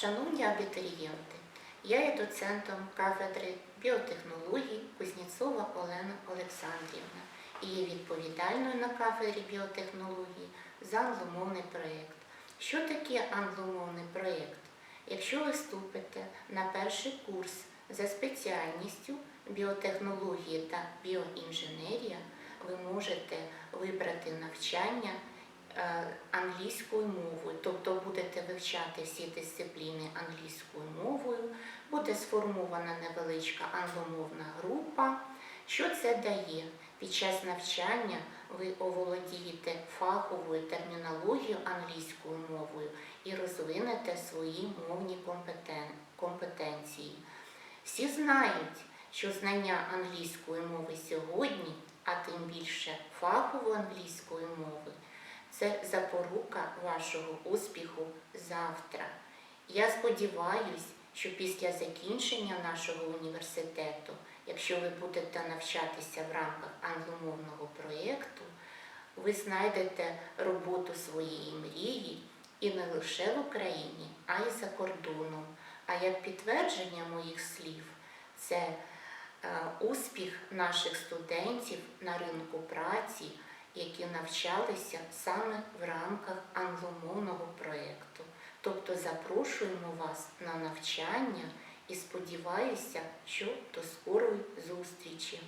Шановні абітурієнти, я є доцентом кафедри біотехнологій Кузнєцова Олена Олександрівна і є відповідальною на кафедрі біотехнологій за англомовний проєкт. Що таке англомовний проєкт? Якщо ви вступите на перший курс за спеціальністю біотехнології та біоінженерія, ви можете вибрати навчання англійською мовою, тобто будете вивчати всі дисципліни англійською мовою, буде сформована невеличка англомовна група. Що це дає? Під час навчання ви оволодієте фаховою термінологією англійською мовою і розвинете свої мовні компетен- компетенції. Всі знають, що знання англійської мови сьогодні, а тим більше фахової англійської мови, це запорука вашого успіху завтра. Я сподіваюся, що після закінчення нашого університету, якщо ви будете навчатися в рамках англомовного проєкту, ви знайдете роботу своєї мрії і не лише в Україні, а й за кордоном. А як підтвердження моїх слів, це е, успіх наших студентів на ринку праці, які навчалися саме в рамках англомовного проєкту. Тобто запрошуємо вас на навчання і сподіваюся, що до скорої зустрічі.